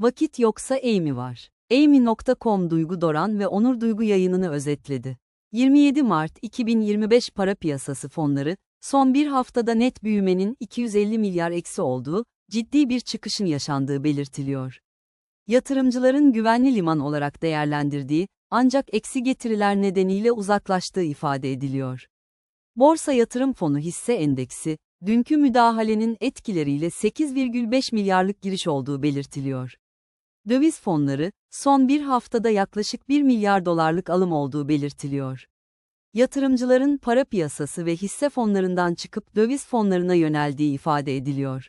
Vakit yoksa Amy var. Amy.com Duygu Doran ve Onur Duygu yayınını özetledi. 27 Mart 2025 para piyasası fonları, son bir haftada net büyümenin 250 milyar eksi olduğu, ciddi bir çıkışın yaşandığı belirtiliyor. Yatırımcıların güvenli liman olarak değerlendirdiği, ancak eksi getiriler nedeniyle uzaklaştığı ifade ediliyor. Borsa Yatırım Fonu hisse endeksi, dünkü müdahalenin etkileriyle 8,5 milyarlık giriş olduğu belirtiliyor. Döviz fonları, son bir haftada yaklaşık 1 milyar dolarlık alım olduğu belirtiliyor. Yatırımcıların para piyasası ve hisse fonlarından çıkıp döviz fonlarına yöneldiği ifade ediliyor.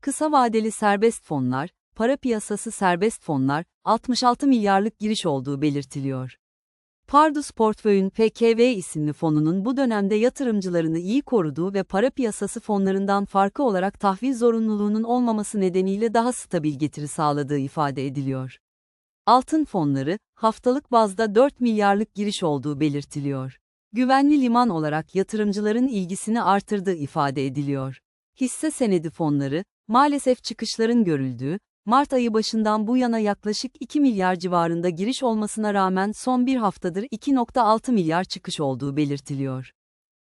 Kısa vadeli serbest fonlar, para piyasası serbest fonlar, 66 milyarlık giriş olduğu belirtiliyor. Pardus Portföy'ün PKV isimli fonunun bu dönemde yatırımcılarını iyi koruduğu ve para piyasası fonlarından farkı olarak tahvil zorunluluğunun olmaması nedeniyle daha stabil getiri sağladığı ifade ediliyor. Altın fonları, haftalık bazda 4 milyarlık giriş olduğu belirtiliyor. Güvenli liman olarak yatırımcıların ilgisini artırdığı ifade ediliyor. Hisse senedi fonları, maalesef çıkışların görüldüğü, Mart ayı başından bu yana yaklaşık 2 milyar civarında giriş olmasına rağmen son bir haftadır 2.6 milyar çıkış olduğu belirtiliyor.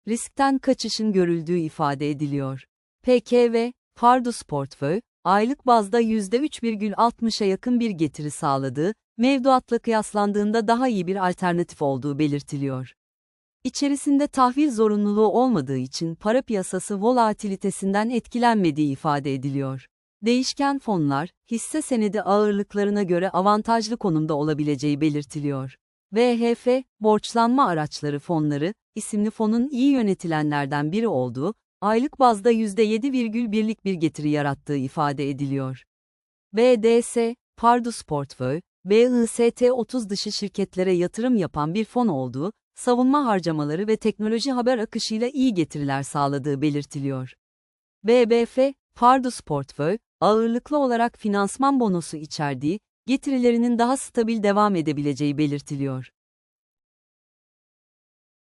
Riskten kaçışın görüldüğü ifade ediliyor. PKV, Pardus portföy, aylık bazda %3,60'a yakın bir getiri sağladığı, mevduatla kıyaslandığında daha iyi bir alternatif olduğu belirtiliyor. İçerisinde tahvil zorunluluğu olmadığı için para piyasası volatilitesinden etkilenmediği ifade ediliyor. Değişken fonlar, hisse senedi ağırlıklarına göre avantajlı konumda olabileceği belirtiliyor. VHF, borçlanma araçları fonları, isimli fonun iyi yönetilenlerden biri olduğu, aylık bazda %7,1'lik bir getiri yarattığı ifade ediliyor. BDS, Pardus Portföy, BIST 30 dışı şirketlere yatırım yapan bir fon olduğu, savunma harcamaları ve teknoloji haber akışıyla iyi getiriler sağladığı belirtiliyor. BBF, Pardus Portföy, ağırlıklı olarak finansman bonosu içerdiği, getirilerinin daha stabil devam edebileceği belirtiliyor.